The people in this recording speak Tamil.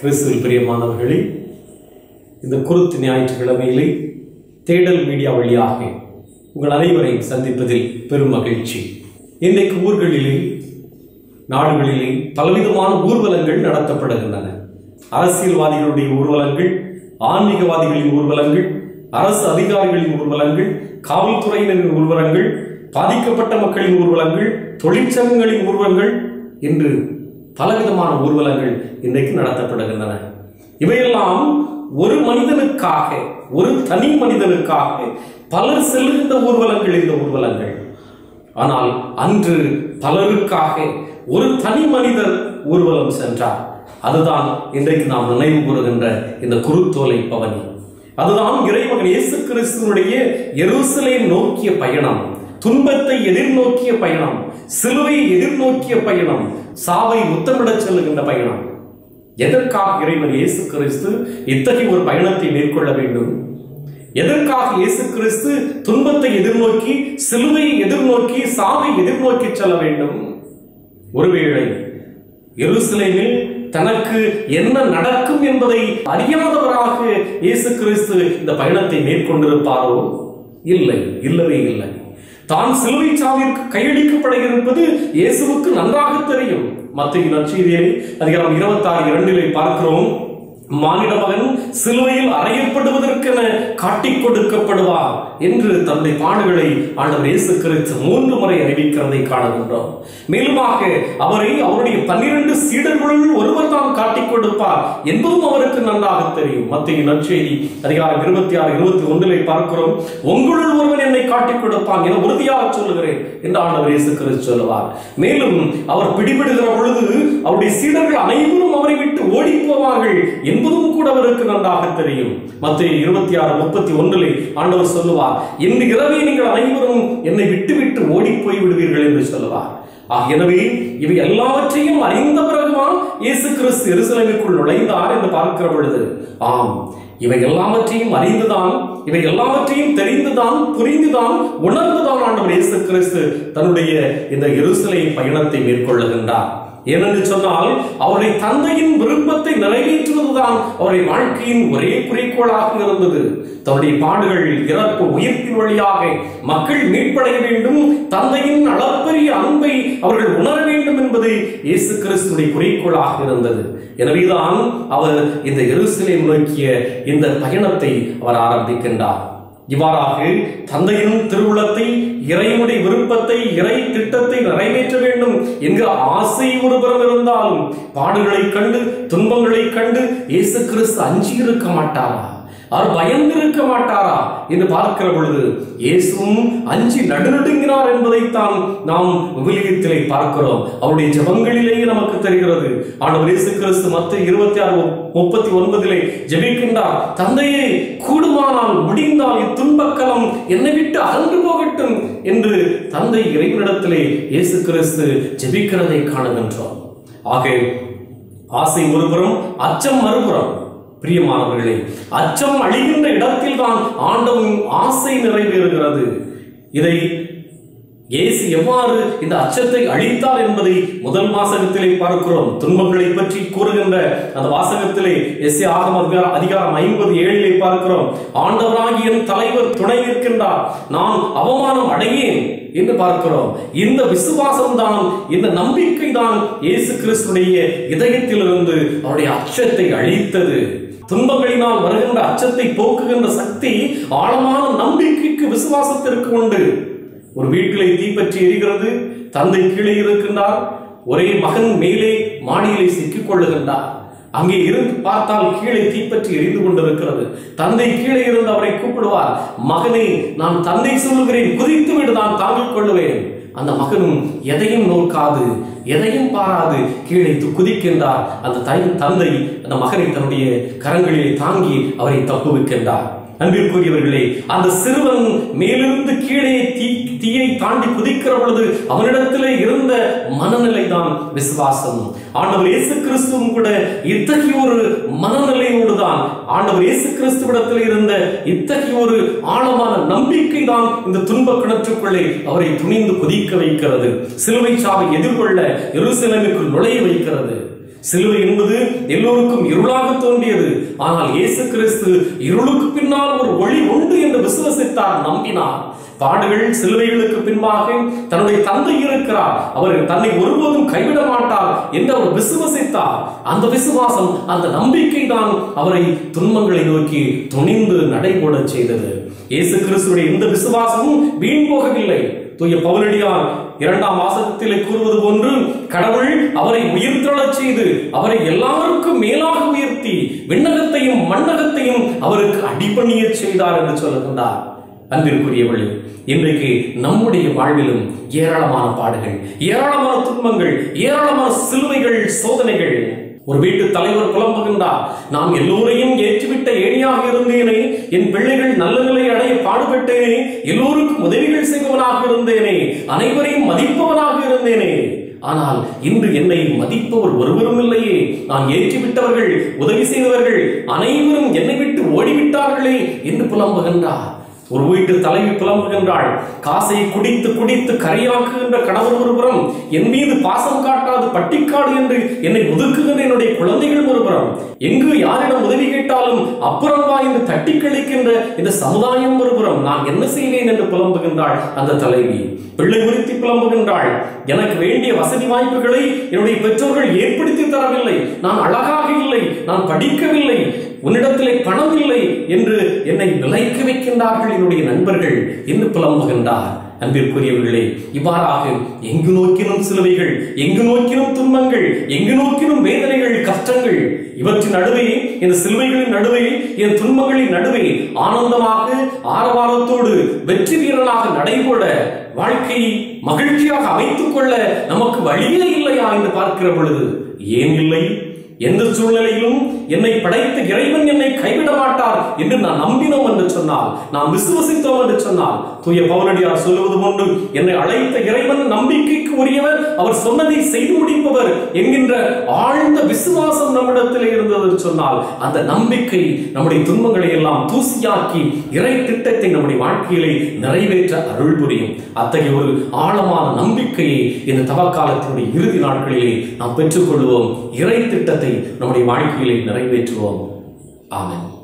கிறிஸ்துவில் பிரியமானவர்களே இந்த குருத்து ஞாயிற்றுக்கிழமையிலே தேடல் மீடியா வழியாக உங்கள் அனைவரையும் சந்திப்பதில் பெரும் மகிழ்ச்சி. இன்றைக்கு ஊர்களிலே நாடுகளிலே பலவிதமான ஊர்வலங்கள் நடத்தப்படுகின்றன. அரசியல்வாதிகளுடைய ஊர்வலங்கள் ஆன்மீகவாதிகளின் ஊர்வலங்கள் அரசு அதிகாரிகளின் ஊர்வலங்கள் காவல்துறையினரின் ஊர்வலங்கள் பாதிக்கப்பட்ட மக்களின் ஊர்வலங்கள் தொழிற்சங்கங்களின் ஊர்வலங்கள் என்று பலவிதமான ஊர்வலங்கள் இன்றைக்கு நடத்தப்படுகின்றன. இவையெல்லாம் ஒரு மனிதனுக்காக ஒரு தனி மனிதனுக்காக பலர் செல்கின்ற ஊர்வலங்கள் இந்த ஊர்வலங்கள். ஆனால் அன்று பலருக்காக ஒரு தனி மனிதர் ஊர்வலம் சென்றார். அதுதான் இன்றைக்கு நாம் நினைவு கூறுகின்ற இந்த குருத்தோலை பவனி. அதுதான் இறைமகன் இயேசு கிறிஸ்துவனுடைய எருசலேம் நோக்கிய பயணம். துன்பத்தை எதிர்நோக்கிய பயணம் சிலுவையை எதிர்நோக்கிய பயணம் சாவை முத்தமிடச் செல்லுகின்ற பயணம். எதற்காக இறைவன் இயேசு கிறிஸ்து இத்தகைய ஒரு பயணத்தை மேற்கொள்ள வேண்டும்? எதற்காக இயேசு கிறிஸ்து துன்பத்தை எதிர்நோக்கி சிலுவையை எதிர்நோக்கி சாவை எதிர்நோக்கி செல்ல வேண்டும்? ஒருவேளை எருசலேமில் தனக்கு என்ன நடக்கும் என்பதை அறியாதவராக இயேசு கிறிஸ்து இந்த பயணத்தை மேற்கொண்டிருப்பாரோ? இல்லை இல்லவே இல்லை. தான் சிலுவை சாவிற்கு கையடிக்கப்பட இருப்பது இயேசுவுக்கு நன்றாக தெரியும். மத்திய நற்செய்தியை அதிகாரம் இருபத்தாறு இரண்டிலே பார்க்கிறோம். மானிட மகன் சிலுவையில் அறையப்படுவதற்கென காட்டிக் கொடுக்கப்படுவார் என்று தந்தை பாடுகளை ஆண்டவர் இயேசு கிறிஸ்து மூன்று முறை அறிவிக்கிறதை காணுகின்றோம். மேலுமாக அவரை அவருடைய பன்னிரண்டு சீடர்களுள் ஒருவர் தான் காட்டிக் கொடுப்பார் என்பதும் அவருக்கு நன்றாக தெரியும். மத்திய நற்செய்தி அதிகாரம் இருபத்தி ஆறு இருபத்தி ஒன்றிலே பார்க்கிறோம். உங்களுள் ஒருவன் என்னை காட்டிக் கொடுப்பான் என உறுதியாக சொல்லுகிறேன் என்று ஆண்டவர் இயேசு கிறிஸ்து சொல்லுவார். மேலும் அவர் பிடிபடுகிற பொழுது அவருடைய சீடர்கள் அனைவரும் அவரை விட்டு ஓடிப்போவார்கள் என்பதும் கூட அவருக்கு நன்றாக தெரியும். மத்திய இருபத்தி ஆறு முப்பத்தி ஒன்றிலே ஆண்டவர் சொல்லுவார் இன்று இரவே நீங்கள் அனைவரும் என்னை விட்டு விட்டு ஓடி போய் விடுவீர்கள் என்று சொல்லுவார். ஆக எனவே இவை எல்லாவற்றையும் அறிந்த பிறகுதான் இயேசு கிறிஸ்து எருசலேமிற்குள் நுழைந்தார் என்று பார்க்கிற பொழுது ஆம் இவை எல்லாவற்றையும் அறிந்துதான் இவை எல்லாவற்றையும் தெரிந்துதான் புரிந்துதான் உணர்ந்துதான் ஆண்டவர் இயேசு கிறிஸ்து தன்னுடைய இந்த எருசலேம் பயணத்தை மேற்கொள்ளுகின்றார். ஏனென்று சொன்னால் அவருடைய தந்தையின் விருப்பத்தை நிறைவேற்றுவதுதான் அவருடைய வாழ்க்கையின் ஒரே குறிக்கோளாக இருந்தது. தன்னுடைய பாடுகள் இறப்பு உயிர்ப்பின் வழியாக மக்கள் மீட்படைய வேண்டும் தந்தையின் அளப்பரிய அன்பை அவர்கள் உணர வேண்டும் என்பது இயேசு கிறிஸ்துடைய குறிக்கோளாக இருந்தது. எனவேதான் அவர் இந்த எருசலேம் நோக்கிய இந்த பயணத்தை அவர் ஆரம்பிக்கின்றார். இவ்வாறாக தந்தையின் திருவுளத்தை இறைவனுடைய விருப்பத்தை இறை திட்டத்தை நிறைவேற்ற வேண்டும் என்கிற ஆசை ஒருபுறம் இருந்தாலும் பாடுகளை கண்டு துன்பங்களை கண்டு இயேசு கிறிஸ்து அஞ்சி இருக்க மாட்டாரா? அவர் பயந்திருக்க மாட்டாரா என்று பார்க்கிற பொழுது இயேசுவும் அஞ்சி நடுநடுங்கினார் என்பதைத்தான் நாம் விவிலியத்திலே பார்க்கிறோம். அவருடைய ஜபங்களிலேயே நமக்கு தெரிகிறது. ஆண்டவர் இயேசு கிறிஸ்து மத்த இருபத்தி ஆறு முப்பத்தி ஒன்பதிலே ஜபிக்கின்றார். தந்தையே கூடுமானால் முடிந்தால் இத்துன்பக்கலம் என்னை விட்டு அகன்று போகட்டும் என்று தந்தை இறைவனிடத்திலே இயேசு கிறிஸ்து ஜபிக்கிறதை காணுகின்றோம். ஆக ஆசை ஒருபுறம் அச்சம் மறுபுறம். பிரியமானவர்களே அச்சம் அழிகின்ற இடத்தில் தான் ஆண்டவன் ஆசை நிறைவேறுகிறது. இதை இயேசு எவ்வாறு இந்த அச்சத்தை அழித்தார் என்பதை முதல் வாசகத்திலே பார்க்கிறோம். துன்பங்களை பற்றி கூறுகின்ற அந்த வாசகத்திலே எஸ் ஆகம் அதிகாரம் அதிகாரம் ஐம்பது ஏழிலே பார்க்கிறோம். ஆண்டவராகியன் தலைவர் துணை நிற்கின்றார். நான் அவமானம் அடையேன் என்று பார்க்கிறோம். இந்த விசுவாசம் தான் இந்த நம்பிக்கை தான் இயேசு கிறிஸ்துடைய இதயத்திலிருந்து அவருடைய அச்சத்தை அழித்தது. துன்பங்களினால் வருகின்ற அச்சத்தை போக்குகின்ற சக்தி ஆழமான நம்பிக்கைக்கு விசுவாசத்திற்கு உண்டு. ஒரு வீட்டிலே தீப்பற்றி எரிகிறது தந்தை கீழே இருக்கின்றார் ஒரே மகன் மேலே மாடியிலே சிக்கிக் கொள்ளுகின்றார். அங்கே இருந்து பார்த்தால் கீழே தீப்பற்றி எரிந்து கொண்டிருக்கிறது. தந்தை கீழே இருந்து அவரை கூப்பிடுவார் மகனே நான் தந்தை சொல்லுகிறேன் குதித்து விட்டு நான் தாங்கிக் கொள்ளுவேன். அந்த மகனும் எதையும் நோக்காது எதையும் பாராது கீழே குதிக்கின்றார். அந்த தந்தை அந்த மகனை தன்னுடைய கரங்களிலே தாங்கி அவரை தப்புவிக்கின்றார். அன்பிற்குரியவர்களே அந்த சிறுவன் மேலிருந்து கீழே தீ தீயை தாண்டி குதிக்கிற பொழுது அவனிடத்திலே இருந்த மனநிலை தான் விசுவாசம். ஆண்டவர் இயேசு கிறிஸ்துவும் கூட இத்தகைய ஒரு மனநிலையோடு தான் ஆண்டவர் இயேசு கிறிஸ்துவிடத்தில் இருந்த இத்தகைய ஒரு ஆழமான நம்பிக்கை தான் இந்த துன்ப கிணற்றுக்குள்ளே அவரை துணிந்து குதிக்க வைக்கிறது. சிலுவை சாவை எதிர்கொள்ள எருசலேமுக்குள் நுழைய வைக்கிறது. சிலுவை என்பது எல்லோருக்கும் இருளாக தோன்றியது. ஆனால் இயேசு கிறிஸ்து இருளுக்கு பின்னால் ஒரு ஒளி உண்டு என்று விசுவசித்தார் நம்பினார். பாடுகள் சிலுவைகளுக்கு பின்பாக தன்னுடைய தந்தை இருக்கிறார். அவர் தன்னை ஒருபோதும் கைவிட மாட்டார் என்று அவர் விசுவசித்தார். அந்த விசுவாசம் அந்த நம்பிக்கை தான் அவரை துன்பங்களை நோக்கி துணிந்து நடைபோட செய்தது. இயேசு கிறிஸ்துடைய இந்த விசுவாசமும் வீண் போகவில்லை. தூய பவுலடியார் இரண்டாம் வாசகத்திலே கூறுவது போன்று கடவுள் அவரை உயிர்த்தெழச் செய்து அவரை எல்லாருக்கும் மேலாக உயர்த்தி விண்ணகத்தையும் மண்ணகத்தையும் அவருக்கு அடிபணியச் செய்தார் என்று சொல்லுகின்றார். அன்பிற்குரியவர்களே இன்றைக்கு நம்முடைய வாழ்விலும் ஏராளமான பாடுகள் ஏராளமான துன்பங்கள் ஏராளமான சிலுவைகள் சோதனைகள். ஒரு வீட்டு தலைவர் புலம்புகின்றார் நான் எல்லோரையும் ஏற்றுவிட்ட ஏணியாக இருந்தேனே என் பிள்ளைகள் நல்ல நிலை அடைய பாடுபட்டேனே எல்லோருக்கும் உதவிகள் செய்பவனாக இருந்தேனே அனைவரையும் மதிப்பவனாக இருந்தேனே ஆனால் இன்று என்னை மதிப்பவர் ஒருவரும் இல்லையே நான் ஏற்றிவிட்டவர்கள் உதவி செய்தவர்கள் அனைவரும் என்னை விட்டு ஓடிவிட்டார்களே என்று புலம்புகின்றார். ஒரு வீட்டு தலைவி புலம்புகின்றாள். காசை குடித்து குடித்து கரையாக்குகின்ற கணவர் ஒருபுறம் என் மீது பாசம் காட்டாது பட்டிக்காடு என்று என்னை ஒதுக்குகின்ற என்னுடைய குழந்தைகள் ஒருபுறம். எங்கு யாரிடம் உதவி கேட்டாலும் அப்புறம் வா என்று தட்டி கழிக்கின்ற இந்த சமுதாயம் ஒருபுறம் நான் என்ன செய்வேன் என்று புலம்புகின்றாள் அந்த தலைவி. பிள்ளை குறித்து புலம்புகின்றாள். எனக்கு வேண்டிய வசதி வாய்ப்புகளை என்னுடைய பெற்றோர்கள் ஏற்படுத்தி தரவில்லை. நான் அழகாக இல்லை. நான் படிக்கவில்லை. உன்னிடத்திலே பணம் இல்லை என்று என்னை விலைக்கு வைக்கின்றார்கள் என்னுடைய நண்பர்கள் என்று புலம்புகின்றார் அன்பிற்குரியவர்களே இவ்வாறாக எங்கு நோக்கினும் சிலுவைகள் எங்கு நோக்கினும் துன்பங்கள் எங்கு நோக்கினும் வேதனைகள் கஷ்டங்கள் இவற்றின் நடுவே இந்த சிலுவைகளின் நடுவே என் துன்பங்களின் நடுவே ஆனந்தமாக ஆரவாரத்தோடு வெற்றி வீரனாக நடைபோட வாழ்க்கையை மகிழ்ச்சியாக அமைத்துக் கொள்ள நமக்கு வழியே இல்லையா என்று பார்க்கிற பொழுது ஏன் இல்லை? எந்த சூழ்நிலையிலும் என்னை படைத்த இறைவன் என்னை கைவிட மாட்டார் என்று நான் நம்பினோம் என்று சொன்னால் நான் விசுவசித்தோம் என்று சொன்னால் தூய பவுனடியார் சொல்லுவது போன்று என்னை அழைத்த இறைவன் நம்பிக்கைக்கு உரியவர் அவர் சொன்னதை செய்து முடிப்பவர் என்கின்ற ஆழ் விசுவாசம் நம்மிடத்தில் இருந்தது சொன்னால் அந்த நம்பிக்கை நம்முடைய துன்பங்களை எல்லாம் தூசியாக்கி இறை திட்டத்தை நம்முடைய வாழ்க்கையிலே நிறைவேற்ற அருள் புரியும். அத்தகைய ஒரு ஆழமான நம்பிக்கையை இந்த தவக்காலத்தினுடைய இறுதி நாட்களிலே நாம் பெற்றுக்கொள்வோம். இறை திட்டத்தை நம்முடைய வாழ்க்கையிலே நிறைவேற்றுவோம். ஆமன்.